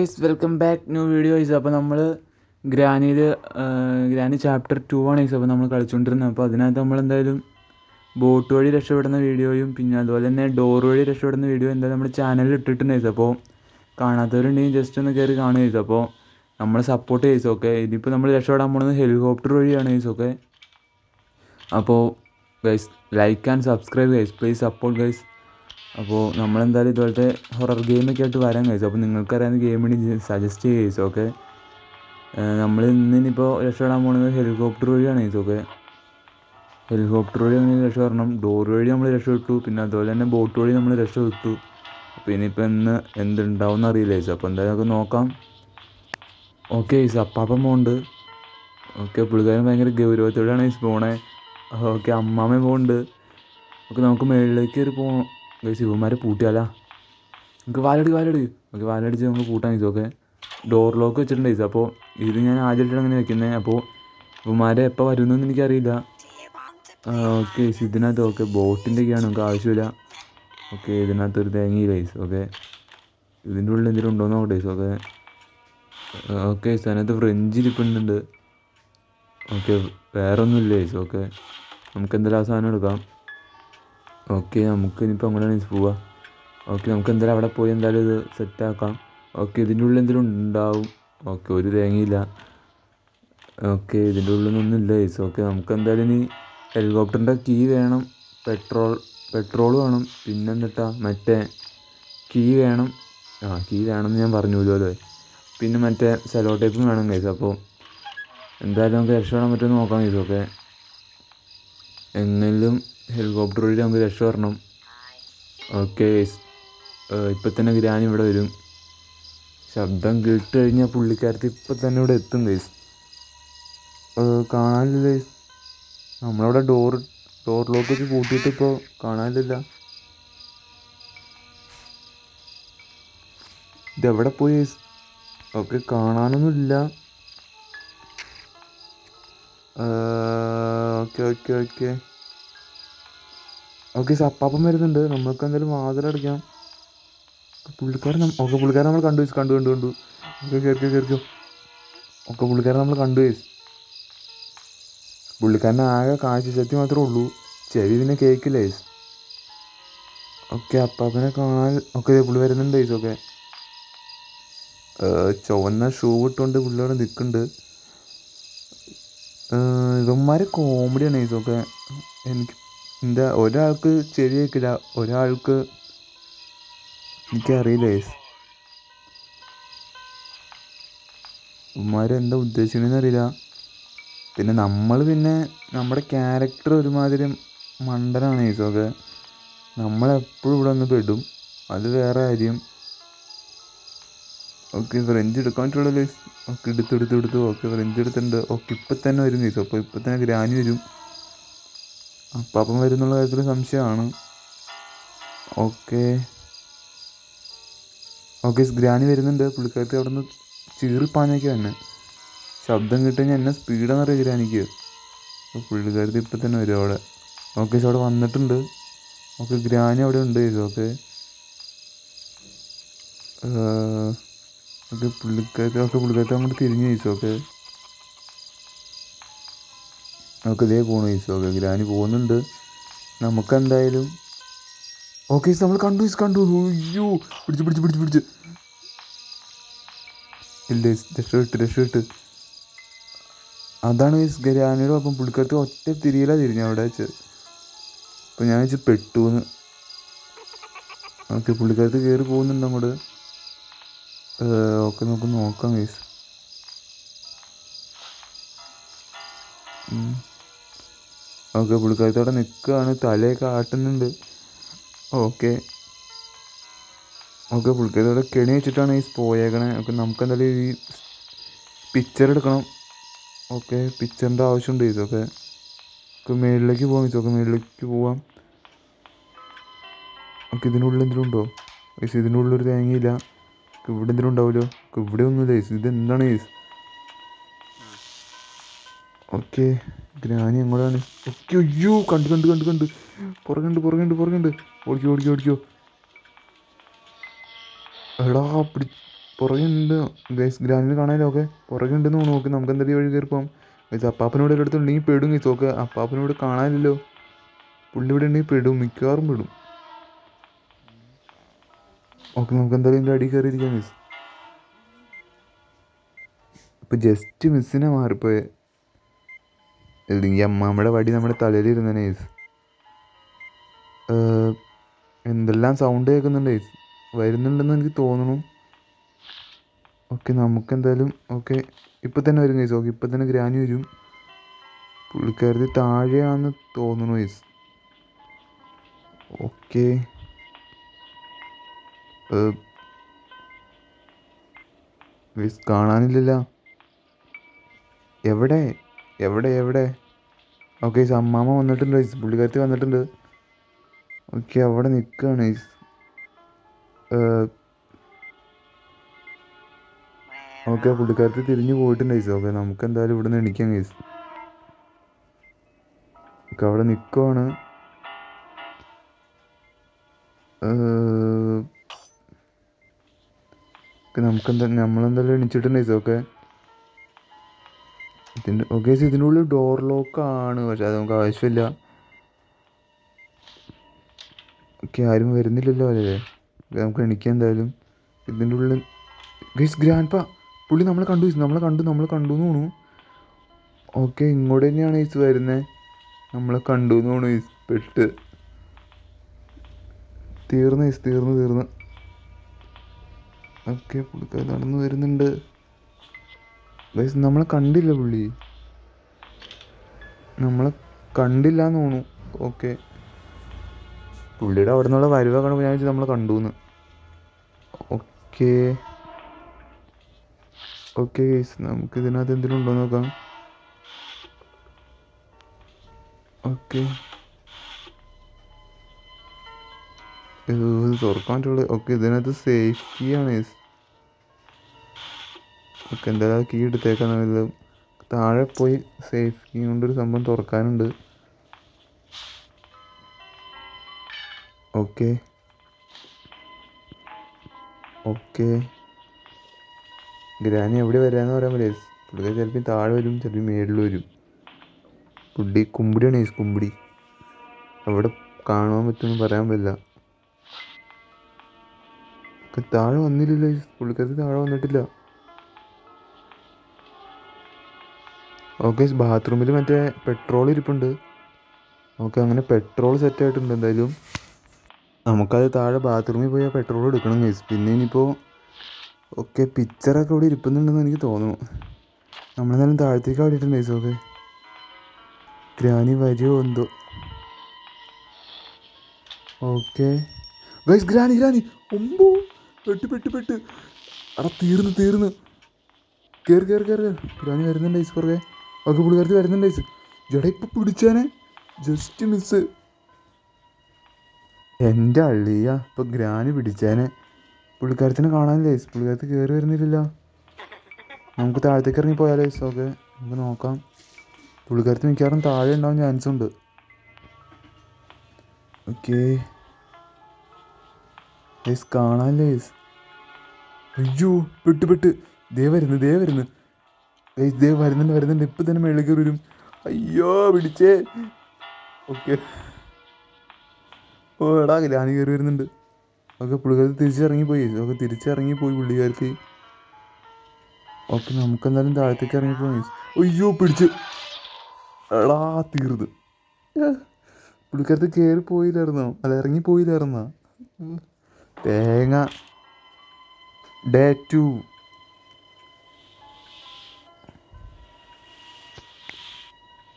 Guys welcome back new video is അപ്പോൾ നമ്മൾ ഗ്രാനിയിൽ ഗ്രാനി ചാപ്റ്റർ ടു ആണ് ഈസ് അപ്പോൾ നമ്മൾ കളിച്ചുകൊണ്ടിരുന്നത് അപ്പോൾ അതിനകത്ത് നമ്മൾ എന്തായാലും ബോട്ട് വഴി രക്ഷപ്പെടുന്ന വീഡിയോയും പിന്നെ അതുപോലെ തന്നെ ഡോർ വഴി രക്ഷപ്പെടുന്ന വീഡിയോ എന്തായാലും നമ്മുടെ ചാനലിൽ ഇട്ടിട്ടുണ്ട് ഈസ് അപ്പോൾ കാണാത്തവരുണ്ടെങ്കിൽ ജസ്റ്റ് ഒന്ന് കയറി കാണുക ഈസ് അപ്പോൾ നമ്മൾ സപ്പോർട്ട് ചെയ്സ് ഓക്കെ ഇതിപ്പോൾ നമ്മൾ രക്ഷപ്പെടാൻ പോകുന്നത് ഹെലികോപ്റ്റർ വഴിയാണ് ഈസ് ഓക്കെ അപ്പോൾ guys like and subscribe guys please support guys അപ്പോൾ നമ്മളെന്തായാലും ഇതുപോലത്തെ ഹൊറർ ഗെയിമൊക്കെ ആയിട്ട് വരാൻ കഴിച്ചു. അപ്പോൾ നിങ്ങൾക്കറിയാവുന്ന ഗെയിമിന് സജസ്റ്റ് ചെയ്യുക ഗൈസ് ഓക്കെ നമ്മൾ ഇന്നിനിപ്പോൾ രക്ഷപ്പെടാൻ പോകുന്നത് ഹെലികോപ്റ്റർ വഴിയാണ് ഗൈസ് ഓക്കെ ഹെലികോപ്റ്റർ വഴി അങ്ങനെ രക്ഷപ്പെടണം ഡോർ വഴി നമ്മൾ രക്ഷപ്പെട്ടു പിന്നെ അതുപോലെ തന്നെ ബോട്ട് വഴി നമ്മൾ രക്ഷപ്പെട്ടു അപ്പോൾ ഇനിയിപ്പോൾ ഇന്ന് എന്തുണ്ടാവും അറിയില്ല ഗൈസ് അപ്പോൾ എന്തായാലും നമുക്ക് നോക്കാം. ഓക്കെ ഗൈസ് അപ്പാപ്പം പോകുന്നുണ്ട് ഓക്കെ പുള്ളിക്കാരൻ ഭയങ്കര ഗൗരവത്തോടെയാണ് ഗൈസ് പോണേ. ഓക്കെ അമ്മാമ്മ പോകുന്നുണ്ട് ഓക്കെ നമുക്ക് മേളിലേക്ക് ഒരു പോകണം ഗൈസ് ഇവന്മാരെ പൂട്ടിയാലാ. നമുക്ക് വാലടി വാലടി. നമുക്ക് വാലടിച്ച് നമുക്ക് പൂട്ടാൻ ഇതൊക്കെ ഡോർ ലോക്ക് വെച്ചിട്ടുണ്ട് അപ്പോൾ ഇത് ഞാൻ ആദ്യമായിട്ടാണ് അങ്ങനെ വെക്കുന്നത് അപ്പോൾ ഇവന്മാരെ എപ്പോൾ വരുന്നതെന്ന് എനിക്കറിയില്ല. ഓക്കെ ഇതിനകത്ത് ഓക്കെ ബോട്ടിന്റെയൊക്കെയാണ് നമുക്ക് ആവശ്യമില്ല. ഓക്കെ ഇതിനകത്ത് ഒരു തേങ്ങി ഗൈസ് ഓക്കെ. ഇതിന്റെ ഉള്ളിൽ എന്തെങ്കിലും ഉണ്ടോ എന്ന് നോക്കട്ടെ ഓക്കെ. ഓക്കെ ഗൈസ് അതിനകത്ത് ഫ്രഞ്ച് ഇരിപ്പുണ്ട്. ഓക്കെ വേറൊന്നുമില്ല ഗൈസ് ഓക്കെ. നമുക്ക് എന്തെങ്കിലും ആ സാധനം എടുക്കാം. ഓക്കെ നമുക്ക് ഇനിയിപ്പോൾ അങ്ങോട്ടാണ് പോവാം. ഓക്കെ നമുക്ക് എന്തായാലും അവിടെ പോയി എന്തായാലും ഇത് സെറ്റാക്കാം ഓക്കെ ഇതിന്റെ ഉള്ളിൽ എന്തെങ്കിലും ഉണ്ടാവും. ഓക്കെ ഒരു തേങ്ങയില്ല. ഓക്കെ ഇതിന്റെ ഉള്ളിലൊന്നും ഇല്ല ഏസ് ഓക്കെ നമുക്ക് എന്തായാലും ഇനി ഹെലികോപ്റ്ററിന്റെ കീ വേണം. പെട്രോൾ പെട്രോൾ വേണം. പിന്നെ എന്നിട്ടാ മറ്റേ കീ വേണം. ആ കീ വേണമെന്ന് ഞാൻ പറഞ്ഞുല്ലോ അല്ലേ? പിന്നെ മറ്റേ സെലോ ടേപ്പും വേണം കേസ് അപ്പോൾ എന്തായാലും നമുക്ക് രക്ഷപ്പെടാൻ പറ്റുമെന്ന് നോക്കാം കേസ് ഓക്കെ എങ്ങനെയും ഹെലികോപ്റ്റർ വഴി നമുക്ക് രക്ഷപ്പെടണം ഓക്കെ ഇപ്പം തന്നെ ഗ്രാനി ഇവിടെ വരും. ശബ്ദം കേട്ട് കഴിഞ്ഞാൽ പുള്ളിക്കാരത്തി ഇപ്പം തന്നെ ഇവിടെ എത്തും ഗൈസ് കാണാനില്ല ഗൈസ് നമ്മളവിടെ ഡോർ ഡോർ ലോക്ക് വെച്ച് കൂട്ടിയിട്ട് ഇപ്പോൾ കാണാനില്ല. ഇതെവിടെ പോയി ഗൈസ് ഓക്കെ കാണാനൊന്നുമില്ല ഓക്കെ ഓക്കെ ഓക്കെ ഓക്കെ സപ്പാപ്പം വരുന്നുണ്ട്. നമുക്ക് എന്തായാലും വാതിലടയ്ക്കാം പുള്ളിക്കാരൻ ഓക്കെ പുള്ളിക്കാരൻ നമ്മൾ കണ്ടു വെച്ച് കണ്ടു കണ്ടു കണ്ടു. ഓക്കെ കയറിക്കോ കയറിക്കോ ഓക്കെ പുള്ളിക്കാരൻ നമ്മൾ കണ്ടു വെച്ച് പുള്ളിക്കാരൻ ആകെ കാഴ്ച ശക്തി മാത്രമേ ഉള്ളൂ. ചെവി പിന്നെ കേൾക്കില്ല ഏസ് ഓക്കെ അപ്പാപ്പനെ കാണാൻ ഓക്കെ പുള്ളി വരുന്നുണ്ട് ഏസ് ഓക്കെ. ചുവന്ന ഷൂ ഇട്ടുകൊണ്ട് പുള്ളി അവിടെ നിൽക്കുന്നുണ്ട് ഇവന്മാർ കോമഡിയാണ് ഏസ് ഓക്കെ. എനിക്ക് എന്താ ഒരാൾക്ക് ശരിയാക്കില്ല ഒരാൾക്ക് എനിക്കറിയില്ല ഏസ് എന്താ ഉദ്ദേശിക്കണമെന്ന് അറിയില്ല പിന്നെ നമ്മൾ പിന്നെ നമ്മുടെ ക്യാരക്ടർ ഒരുമാതിരി മണ്ടനാണ് ഈസൊക്കെ നമ്മളെപ്പോഴും ഇവിടെ ഒന്ന് പെടും. അത് വേറെ കാര്യം. ഓക്കെ ഫ്രഞ്ച് എടുക്കാൻ പറ്റുള്ളൂ ഓക്കെ എടുത്ത് എടുത്ത് ഓക്കെ ഫ്രഞ്ച് എടുത്തിട്ടുണ്ട്. ഓക്കെ ഇപ്പം തന്നെ വരും ചോദിച്ചു അപ്പോൾ ഇപ്പം തന്നെ ഗ്രാനി വരും. അപ്പം വരും എന്നുള്ള കാര്യത്തിൽ സംശയമാണ്. ഓക്കെ. ഓക്കെ ഗ്രാനി വരുന്നുണ്ട്. പുള്ളിക്കാരത്തി അവിടെ നിന്ന് ചീറിപ്പാഞ്ഞൊക്കെ തന്നെ ശബ്ദം കിട്ടുകഴിഞ്ഞാൽ എന്നെ സ്പീഡാന്ന് അറിയാം ഗ്രാനിക്ക്? അപ്പോൾ പുള്ളിക്കാരത്തി ഇപ്പം തന്നെ വരും അവിടെ. ഓക്കെ അവിടെ വന്നിട്ടുണ്ട്. ഓക്കെ ഗ്രാനി അവിടെ ഉണ്ട് ചേച്ചി ഓക്കെ. ഓക്കെ പുള്ളിക്കാരത്തി ഓക്കെ പുള്ളിക്കാരത്തി അങ്ങോട്ട് തിരിഞ്ഞു ചോദിച്ചു ഓക്കെ. ഓക്കെ ഇതേ പോണു ഈസ് ഓക്കെ ഗ്രാനി പോകുന്നുണ്ട്. നമുക്കെന്തായാലും ഓക്കെ നമ്മൾ കണ്ടു കണ്ടു. അയ്യോ. പിടിച്ച് പിടിച്ച് പിടിച്ച് പിടിച്ച്. ഇല്ല രക്ഷപ്പെട്ട് രക്ഷപ്പെട്ട്. അതാണ് ഗ്രാനിയുടെ ഒപ്പം പുള്ളിക്കടുത്ത് ഒറ്റ തിരിയില തിരിഞ്ഞ അവിടെ വെച്ച്. അപ്പം ഞാൻ വെച്ച് പെട്ടു എന്ന് ഓക്കെ പുള്ളിക്കടുത്ത് കയറി പോകുന്നുണ്ട് അങ്ങോട്ട്. ഓക്കെ നമുക്ക് നോക്കാം ഗൈസ് ഓക്കെ പുള്ളിക്കാരത്തോടെ നിൽക്കുകയാണ് തലയൊക്കെ ആട്ടുന്നുണ്ട്. ഓക്കെ. ഓക്കെ പുള്ളിക്കാരത്തോടെ കെണി വെച്ചിട്ടാണ് ഈ പോയേക്കണേ. ഓക്കെ നമുക്ക് എന്തായാലും ഈ പിക്ചർ എടുക്കണം. ഓക്കെ പിക്ചറിന്റെ ആവശ്യമുണ്ട് ഇതൊക്കെ നമുക്ക് മേളിലേക്ക് പോകാം ഇതൊക്കെ മേളിലേക്ക് പോവാം. ഓക്കെ ഇതിനുള്ളിൽ എന്തെങ്കിലും ഉണ്ടോ? ഏസ് ഇതിനുള്ളിൽ ഒരു തേങ്ങയില്ല. ഇവിടെ എന്തെങ്കിലും ഉണ്ടാവുമല്ലോ? ഇവിടെ ഒന്നുമില്ല. ഏസ് ഇത്? എന്താണ് ഏസ് ഓക്കെ. ഗ്രാനി എങ്ങോട്ടാണ്? ഓക്കെ അയ്യോ കണ്ട് കണ്ട് കണ്ട് കണ്ട്. പുറകുണ്ട് പുറകുണ്ട് പുറകുണ്ട് ഓടിക്കോ ഓടിക്കോ ഓടിക്കോ. എടാ പിടി പുറകുണ്ട് ഗൈസ് ഗ്രാനിന് കാണാനോ ഓക്കെ പുറകുണ്ടെന്ന് തോന്നുന്നു. നോക്ക് നമുക്ക് എന്തായാലും വഴി കയറി പോകാം ഗൈസ് അപ്പാപ്പനോട് ഒരു അടുത്തുണ്ടെങ്കിൽ പെടും ഗൈസ്. ഓക്കെ അപ്പാപ്പനോട് കാണാനില്ലല്ലോ. പുള്ളി ഇവിടെ ഉണ്ടെങ്കിൽ പെടും. മിക്കവാറും പെടും. ഓക്കെ നമുക്ക് എന്തായാലും ഇതിന്റെ അടി കയറിയിരിക്കാം മിസ് ഇപ്പം ജസ്റ്റ് മിസ്സിനെ മാറിപ്പോയെ. അല്ലെങ്കിൽ അമ്മാമ്മയുടെ വടി നമ്മുടെ തലയിലിരുന്ന നേഴ്സ് എന്തെല്ലാം സൗണ്ട് കേൾക്കുന്നുണ്ട് വരുന്നുണ്ടെന്ന് എനിക്ക് തോന്നുന്നു. ഓക്കെ നമുക്ക് എന്തായാലും ഓക്കെ ഇപ്പം തന്നെ വരും ഗൈസ് ഓക്കെ ഇപ്പം തന്നെ ഗ്രാനി വരും. പുള്ളിക്കാരത്തി താഴെയാണെന്ന് തോന്നുന്നു ഗൈസ് ഓക്കെ ഗൈസ് കാണാനില്ലല്ല. എവിടെ? എവിടെ എവിടെ? ഓക്കെ ഈസ് അമ്മാമ്മ വന്നിട്ടുണ്ട് ഐസ് പുള്ളിക്കാരത്തി വന്നിട്ടുണ്ട്. ഓക്കെ അവിടെ നിൽക്കുകയാണ് ഐസ് ഓക്കെ പുള്ളിക്കാരത്തി തിരിഞ്ഞു പോയിട്ടുണ്ട് ഐസ് ഓക്കെ നമുക്ക് എന്തായാലും ഇവിടെ നിന്ന് എണിക്കാം ഐസ് ഓക്കെ അവിടെ നിൽക്കുവാണ് നമുക്ക് നമുക്കെന്താ നമ്മളെന്തായാലും എണിച്ചിട്ടുണ്ട് ഐസ് ഓക്കെ. ഇതിന്റെ ഓക്കെ ഇതിന്റെ ഉള്ളിൽ ഡോർ ലോക്ക് ആണ്. പക്ഷെ അത് നമുക്ക് ആവശ്യമില്ല. ഓക്കെ ആരും വരുന്നില്ലല്ലോ അല്ലേ? നമുക്ക് എണിക്കാം എന്തായാലും. ഇതിന്റെ ഉള്ളിൽ ഗൈസ് ഗ്രാൻഡ് പാ പുള്ളി നമ്മളെ കണ്ടു നമ്മളെ കണ്ടു നമ്മളെ കണ്ടു എന്ന് തോന്നുന്നു. ഓക്കെ ഇങ്ങോട്ട് തന്നെയാണ് ഈസ് വരുന്നത് നമ്മളെ കണ്ടു എന്ന് തോന്നുന്നു ഈസ് പെട്ട്. തീർന്ന് ഈസ് തീർന്ന് തീർന്ന്. ഓക്കെ പുള്ളിക്കാർ നടന്നു വരുന്നുണ്ട്. നമ്മളെ കണ്ടില്ല പുള്ളി? നമ്മളെ കണ്ടില്ല എന്ന് തോന്നുന്നു. ഓക്കെ. പുള്ളിയുടെ അവിടെ നിന്നുള്ള വരുവ കാണുമ്പോൾ ഞാൻ നമ്മളെ കണ്ടു എന്ന് ഓക്കേ. ഓക്കെ ഗൈസ് നമുക്ക് ഇതിനകത്ത് എന്തെങ്കിലും ഉണ്ടോ നോക്കാം. ഓക്കെ. തുറക്കാൻ പറ്റുള്ളൂ ഓക്കെ ഇതിനകത്ത് സേഫ്റ്റിയാണ് ഗൈസ്. ഓക്കെ എന്തായാലും കീ എടുത്തേക്കാൻ താഴെ പോയി സേഫ് കീ കൊണ്ടൊരു സംഭവം തുറക്കാനുണ്ട്. ഓക്കെ. ഓക്കെ. ഗ്രാനി എവിടെ വരാന്ന് പറയാൻ പറ്റില്ല. പുള്ളിക്കാർ ചിലപ്പോൾ താഴെ വരും ചിലപ്പോൾ മേളിൽ വരും. പുള്ളി കുമ്പിടിയാണ് ഈസ് കുമ്പിടി. അവിടെ കാണാൻ പറ്റുമെന്ന് പറയാൻ പറ്റില്ല. ഒക്കെ താഴെ വന്നില്ലല്ലോ ഏസ്. താഴെ വന്നിട്ടില്ല. ഓക്കെ ബാത്റൂമിൽ മറ്റേ പെട്രോൾ ഇരിപ്പുണ്ട്. നമുക്ക് അങ്ങനെ പെട്രോൾ സെറ്റ് ആയിട്ടുണ്ട് എന്തായാലും. നമുക്കത് താഴെ ബാത്റൂമിൽ പോയി പെട്രോൾ എടുക്കണം ഗൈസ് പിന്നെ ഇനിയിപ്പോൾ ഓക്കെ പിക്ചറൊക്കെ ഇവിടെ ഇരിപ്പുന്നുണ്ടെന്ന് എനിക്ക് തോന്നുന്നു. നമ്മളെന്തായാലും താഴത്തേക്ക് അവിടെയിട്ടുണ്ട് ഗൈസ് ഓക്കെ. ഗ്രാനി വരുമോ എന്തോ. ഓക്കെ. Guys Granny Granny. ഒമ്പോ പെട്ട് പെട്ട് പെട്ട്. അട തീർന്ന് തീർന്ന്. കയറി കയറി കയറി ഗ്രാനി വരുന്നുണ്ട് ഗൈസ് പുറകെ. ഓക്കെ പുള്ളിക്കാരത്തി വരുന്നുണ്ട് ജട ഇപ്പം പിടിച്ചാനെ. ജസ്റ്റ് മിസ് എന്റെ അള്ളിയ ഇപ്പം ഗ്രാന് പിടിച്ചേനെ. പുള്ളിക്കാരത്തിനെ കാണാനില്ലേ പുള്ളിക്കാരത്ത് കയറി വരുന്നില്ല നമുക്ക് താഴത്തേക്ക് ഇറങ്ങി പോയാലോ ഓക്കെ നമുക്ക് നോക്കാം. പുള്ളിക്കാരത്ത് മിക്കവാറും താഴെ ഉണ്ടാവും ചാൻസ് ഉണ്ട്. ഓക്കെ കാണാനില്ലേ അയ്യോ പെട്ട് പെട്ട്. ദേ വരുന്നു ദേ വരുന്നു. ഏയ് ദേ വരുന്നുണ്ട് വരുന്നുണ്ട്. ഇപ്പം തന്നെ മേളിൽ കയറി വരും. അയ്യോ പിടിച്ചേ. ഓക്കെ. ഓ എടാ ഗ്രാനി കയറി വരുന്നുണ്ട്. ഓക്കെ പുള്ളിക്കാർ തിരിച്ചിറങ്ങിപ്പോയി ഓക്കെ തിരിച്ചിറങ്ങിപ്പോയി പുള്ളിക്കാർക്ക്. ഓക്കെ നമുക്കെന്തായാലും താഴത്തേക്ക് ഇറങ്ങിപ്പോയി അയ്യോ പിടിച്ച്. എടാ തീർത് പുള്ളിക്കാരത്ത് കയറി പോയില്ലായിരുന്നോ? അല്ല ഇറങ്ങി പോയില്ലായിരുന്നോ തേങ്ങ. Day two.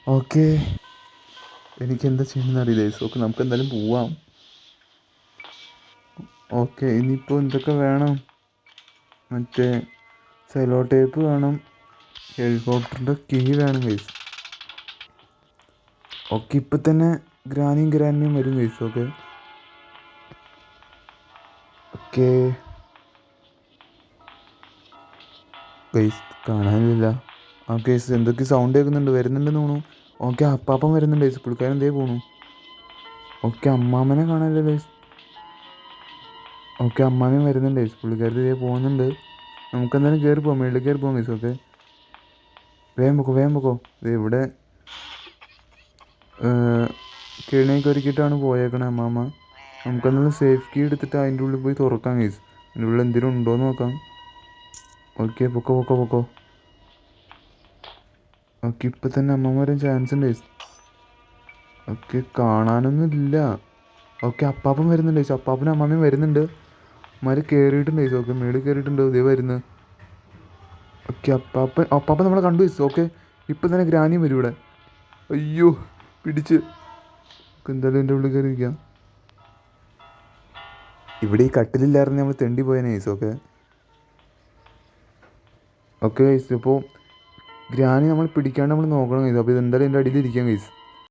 ഓക്കെ. എനിക്ക് എന്താ ചെയ്യണമെന്ന് അറിയില്ല ഓക്കെ നമുക്ക് എന്തായാലും പോവാം. ഓക്കെ ഇനിയിപ്പോൾ എന്തൊക്കെ വേണം? മറ്റേ സെലോ ടേപ്പ് വേണം. ഹെലികോപ്റ്ററിന്റെ കീ വേണം ഗൈസ്. ഓക്കെ ഇപ്പം തന്നെ ഗ്രാനിയും ഗ്രാനിയും വരും ഗൈസ് ഓക്കെ. ഓക്കെ. ഗൈസ് കാണാനില്ല. ആ കേസ് എന്തൊക്കെ സൗണ്ട് കേൾക്കുന്നുണ്ട്? വരുന്നുണ്ടെന്ന് തോന്നുന്നു. ഓക്കെ അപ്പാപ്പം വരുന്നുണ്ട്. ഗൈസ് പുള്ളിക്കാരൻ എന്തേ പോണു. ഓക്കെ അമ്മാമ്മനെ കാണാനില്ല ഗൈസ് ഓക്കെ അമ്മാമ്മയും വരുന്നുണ്ട് ഗൈസ് പുള്ളിക്കാരത്തി ഇതേ പോകുന്നുണ്ട്. നമുക്ക് എന്തായാലും കയറി പോകാം മേളിൽ കയറി പോകാം ഗൈസ് ഓക്കെ? വേഗം പൊക്കോ വേഗം പൊക്കോ. ദേ ഇവിടെ കിണയൊക്കെ ഒരുക്കിയിട്ടാണ് പോയേക്കണേ അമ്മാമ്മ നമുക്കെന്തായാലും സേഫ് കീ എടുത്തിട്ട് അതിന്റെ ഉള്ളിൽ പോയി തുറക്കാം ഗൈസ് അതിന്റെ ഉള്ളിൽ എന്തെങ്കിലും ഉണ്ടോ എന്ന് നോക്കാം. ഓക്കെ പൊക്കോ പൊക്കോ പൊക്കോ. ഓക്കെ ഇപ്പം തന്നെ അമ്മമ്മ വരാൻ ചാൻസ് ഉണ്ട്. ഓക്കെ കാണാനൊന്നും ഇല്ല. ഓക്കെ അപ്പാപ്പൻ വരുന്നുണ്ട് ചേച്ചി അപ്പാപ്പനും അമ്മാമ്മയും വരുന്നുണ്ട്. മാര് കയറിയിട്ടുണ്ട് ചേച്ചി ഓക്കെ മേളിൽ കയറിയിട്ടുണ്ട് ഇതേ വരുന്നു. ഓക്കെ അപ്പാപ്പൻ അപ്പാപ്പൻ നമ്മളെ കണ്ടു ചേച്ചി ഓക്കെ ഇപ്പം തന്നെ ഗ്രാനിയും വരും ഇവിടെ. അയ്യോ പിടിച്ച്. എന്തായാലും എന്റെ ഉള്ളിൽ കയറി ഇരിക്കാം ഇവിടെ ഈ കട്ടിലില്ലായിരുന്നു നമ്മൾ തെണ്ടി പോയനെ ചേച്ചി ഓക്കെ. ഓക്കെ ചേച്ചി ഇപ്പോൾ ഗ്രാനി നമ്മൾ പിടിക്കാണ്ട് നമ്മൾ നോക്കണം ഗൈസ് അപ്പോൾ ഇത് എന്തായാലും എന്റെ അടിയിൽ ഇരിക്കാം ഗൈസ്